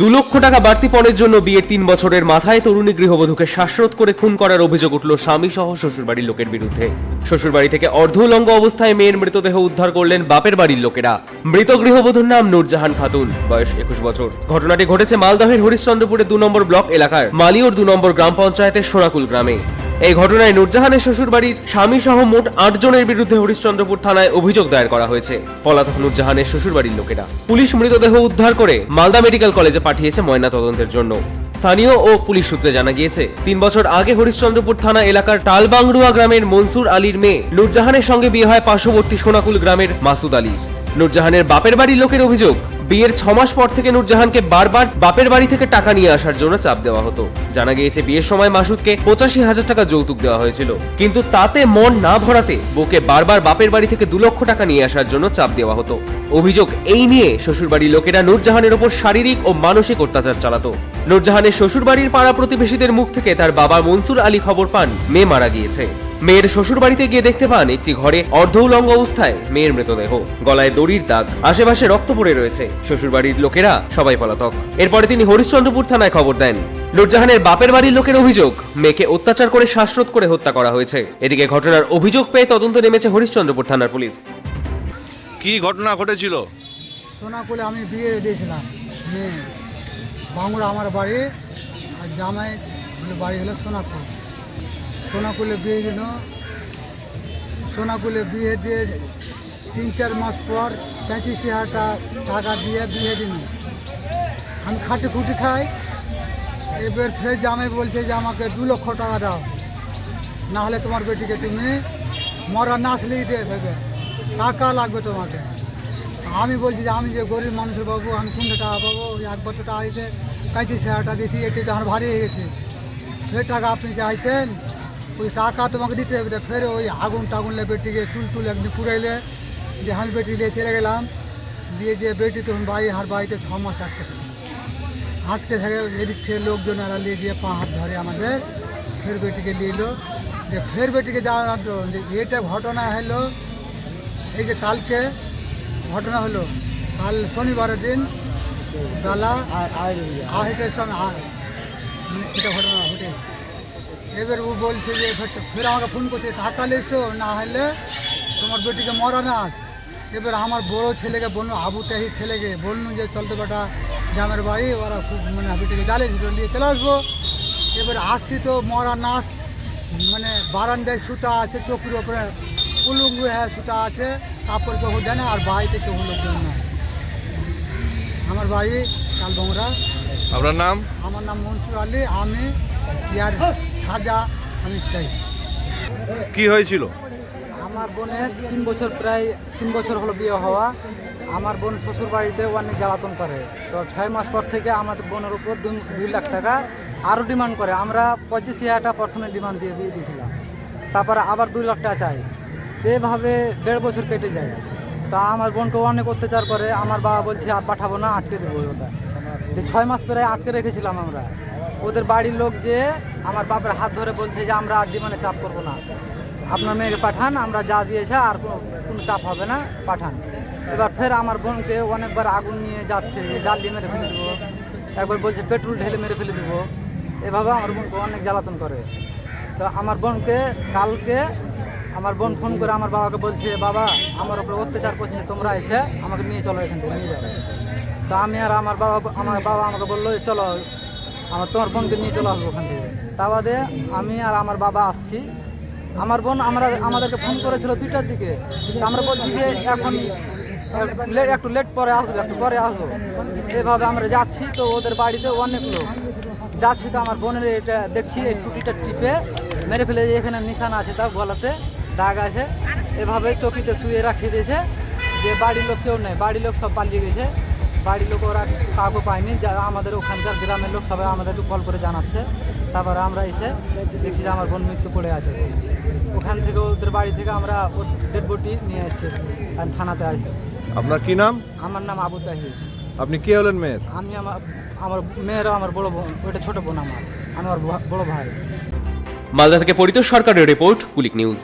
দু লক্ষ টাকা বাড়তি পরের জন্য বিয়ের তিন বছরের মাথায় তরুণী গৃহবধূকে শ্বাসরোধ করে খুন করার অভিযোগ উঠল স্বামী সহ শ্বশুরবাড়ির লোকের বিরুদ্ধে। শ্বশুরবাড়ি থেকে অর্ধউলঙ্গ অবস্থায় মেয়ের মৃতদেহ উদ্ধার করলেন বাপের বাড়ির লোকেরা। মৃত গৃহবধূর নাম নূরজাহান খাতুন, বয়স একুশ বছর। ঘটনাটি ঘটেছে মালদহের হরিশ্চন্দ্রপুরের দু নম্বর ব্লক এলাকার মালিওর দু নম্বর গ্রাম পঞ্চায়েতের সোনাকুল গ্রামে। এই ঘটনায় নূরজাহানের শ্বশুরবাড়ির স্বামী সহ মোট আট জনের বিরুদ্ধে হরিশ্চন্দ্রপুর থানায় অভিযোগ দায়ের করা হয়েছে। পলাতক নূরজাহানের শ্বশুরবাড়ির লোকেরা পুলিশ মৃতদেহ উদ্ধার করে মালদা মেডিকেল কলেজে পাঠিয়েছে ময়না তদন্তের জন্য। স্থানীয় ও পুলিশ সূত্রে জানা গিয়েছে, তিন বছর আগে হরিশ্চন্দ্রপুর থানা এলাকার টালবাংরুয়া গ্রামের মনসুর আলীর মেয়ে নূরজাহানের সঙ্গে বিয়ে হয় পার্শ্ববর্তী সোনাকুল গ্রামের মাসুদ আলীর। নূরজাহানের বাপের বাড়ির লোকের অভিযোগ বিয়ের ছ মাস পর থেকে নূরজাহানকে বারবার বাপের বাড়ি থেকে টাকা নিয়ে আসার জন্য চাপ দেওয়া হতো। জানা গিয়েছে, বিয়ের সময় মাসুদকে পঁচাশি হাজার টাকা যৌতুক দেওয়া হয়েছিল। কিন্তু তাতে মন না ভরাতে বউকে বারবার বাপের বাড়ি থেকে দু লক্ষ টাকা নিয়ে আসার জন্য চাপ দেওয়া হতো। অভিযোগ এই নিয়ে শ্বশুরবাড়ির লোকেরা নূরজাহানের ওপর শারীরিক ও মানসিক অত্যাচার চালাতো। নূরজাহানের শ্বশুরবাড়ির পাড়া প্রতিবেশীদের মুখ থেকে তার বাবা মনসুর আলী খবর পান মেয়ে মারা গিয়েছে। মেয়ের শ্বশুর বাড়িতে গিয়ে দেখতে পান একটি ঘরে অর্ধ উলঙ্গ অবস্থায় মেয়ের মৃতদেহ। গলায় দড়ির দাগ আশেপাশে রক্ত পড়ে রয়েছে। শ্বশুর বাড়ির লোকেরা সবাই পলাতক। এরপরে তিনি হরিশ্চন্দ্রপুর থানায় খবর দেন। নূরজাহানের বাপের বাড়ির লোকের অভিযোগ মেয়েকে অত্যাচার করে শ্বাসরোধ করে হত্যা করা হয়েছে। এদিকে ঘটনার অভিযোগ পেয়ে তদন্ত নেমেছে হরিশ্চন্দ্রপুর থানার পুলিশ। কি ঘটনা ঘটেছিল? সোনাকুলে আমি বিয়ে দিয়েছিলাম। মেয়ে বাংলা আমার বাড়ি আর জামাই বাড়ি হলো সোনাকুল। সোনাকুলে বিয়ে দিল সোনাকুলে বিয়ে দিয়ে তিন চার মাস পর পঁচিশ হাজার টাকা দিয়ে বিয়ে দিন। আমি খাটি খুঁটি খাই। এবার ফের জামাই বলছে যে আমাকে দু লক্ষ টাকা দাও। না হলে তোমার বেটিকে তুমি মরা নাচলেই দে ভেবে টাকা লাগবে তোমাকে। আমি বলছি যে আমি যে গরিব মানুষের বাবু, আমি কোনটা টাকা পাবো? এক বছর টাকা দিতে হাজার টাকা দিয়েছি, এটি তো আমার ভারী হয়ে গেছে। ফের টাকা আপনি চাইছেন? ওই টাকা তোমাকে দিতে হবে। ফের ওই আগুন টাগুন বেটিকে চুল টুল একদিন পুরাইলে যে আমি বেটি নিয়ে চলে গেলাম। দিয়ে যে বেটি তখন বাড়ি হার বাড়িতে ছ মাস আটকে থাকে। হাঁটতে থাকে এদিক থেকে লোকজন এরা নিয়ে গিয়ে পা হাত ধরে আমাদের। ফের বেটিকে নিয়ে এলো। যে ফের বেটিকে যাওয়া যে এটা ঘটনা হলো এই যে কালকে ঘটনা হলো কাল শনিবারের দিন বেলা আড়াইটার সময়। মানে এটা ঘটনা ঘটে এবার ও বলছে যে ফের- ফের আমাকে ফোন করছে টাকা লেসো না হলে তোমার বেটিকে মরা না আস। এবার আমার বড় ছেলেকে বলল আবু তাহি ছেলেকে বলল যে চলতে বেটা জামের বাড়ি ওরা খুব মানে বেটিকে জ্বালিয়েছিল নিয়ে চলে আসব। এবার আসছি তো মরা নাচ মানে বারান্দায় সুতা আছে চোখের ওপরে উলুঙ্গু হ্যাঁ সুতা আছে কাপড় কেউ দেয় না আর বাড়িতে কেউ লোকজন না আমার বাড়ি কালবংরা আপনার নাম? আমার নাম মনসুর আলী আমি ইয়ার সাজা আমি চাই। কি হয়েছিল? আমার বোনের তিন বছর প্রায় তিন বছর হলো বিয়ে হওয়া। আমার বোন শ্বশুর বাড়িতে অনেক জ্বালাতন করে। তো ছয় মাস পর থেকে আমাদের বোনের উপর দুই লাখ টাকা আরও ডিমান্ড করে। আমরা পঁচিশ হাজার টাকা প্রথমে ডিমান্ড দিয়ে বিয়ে দিয়েছিলাম। তারপরে আবার দুই লাখ টাকা চাই। এভাবে দেড় বছর কেটে যায়। তা আমার বোনকে অনেক অত্যাচার করে। আমার বাবা বলছে আর পাঠাবো না আটকে দেবো ওটা। ছয় মাস প্রায় আটকে রেখেছিলাম আমরা। ওদের বাড়ির লোক যে আমার বাপের হাত ধরে বলছে যে আমরা আর ডিমান্ডে চাপ করব না। আপনার মেয়েকে পাঠান, আমরা যা দিয়েছে আর কোনো চাপ হবে না, পাঠান। এবার ফের আমার বোনকে অনেকবার আগুন নিয়ে যাচ্ছে জাল দিয়ে মেরে ফেলে দেবো, একবার বলছে পেট্রোল ঢেলে মেরে ফেলে দেবো। এভাবে আমার বোনকে অনেক জ্বালাতন করে। তো আমার বোনকে কালকে আমার বোন ফোন করে আমার বাবাকে বলছে, বাবা, আমার ওপরে অত্যাচার করছে, তোমরা এসে আমাকে নিয়ে চলো এখান থেকে, নিয়ে যাবে তো আমি আর আমার বাবা আমার বাবা আমাকে বলল, "এই চলো আমার তোমার বোনকে নিয়ে চলে আসব ওখান থেকে। তা বাদে আমি আর আমার বাবা আসছি। আমার বোন আমরা, আমাদেরকে ফোন করেছিল দুইটার দিকে। আমরা বলছি যে এখন একটু লেট পরে আসব, একটু পরে আসব। এভাবে আমরা যাচ্ছি, তো ওদের বাড়িতে অনেক লোক। যাচ্ছি তো আমার বোনের এটা দেখছি, এই টুটিটা টিপে মেরে ফেলে এখানে নিশানা আছে তাও গলাতে দাগ আছে। এভাবে চকিতে শুয়ে রাখিয়ে দিয়েছে যে বাড়ির লোক কেউ নেই, বাড়ির লোক সব পালিয়ে গেছে। বাড়ির লোক ওরা কাউকে পায়নি যারা আমাদের ওখানকার গ্রামের লোক সবাই আমাদেরকে কল করে জানাচ্ছে। তারপরে আমরা এসে দেখছি যে আমার বোন মৃত্যু পড়ে আছে। ওখান থেকে ওদের বাড়ি থেকে আমরা ওর ডেড বডি নিয়ে এসেছি আর থানাতে আসি। আপনার কি নাম? আমার নাম আবু তাহির। আপনি কে হলেন মেয়ের? আমি আমার আমার মেয়েরা আমার বড় বোন ওইটা ছোট বোন আমার আমি আমার বড় ভাই। মালদা থেকে পরিতোষ সরকারের রিপোর্ট কুলিক নিউজ।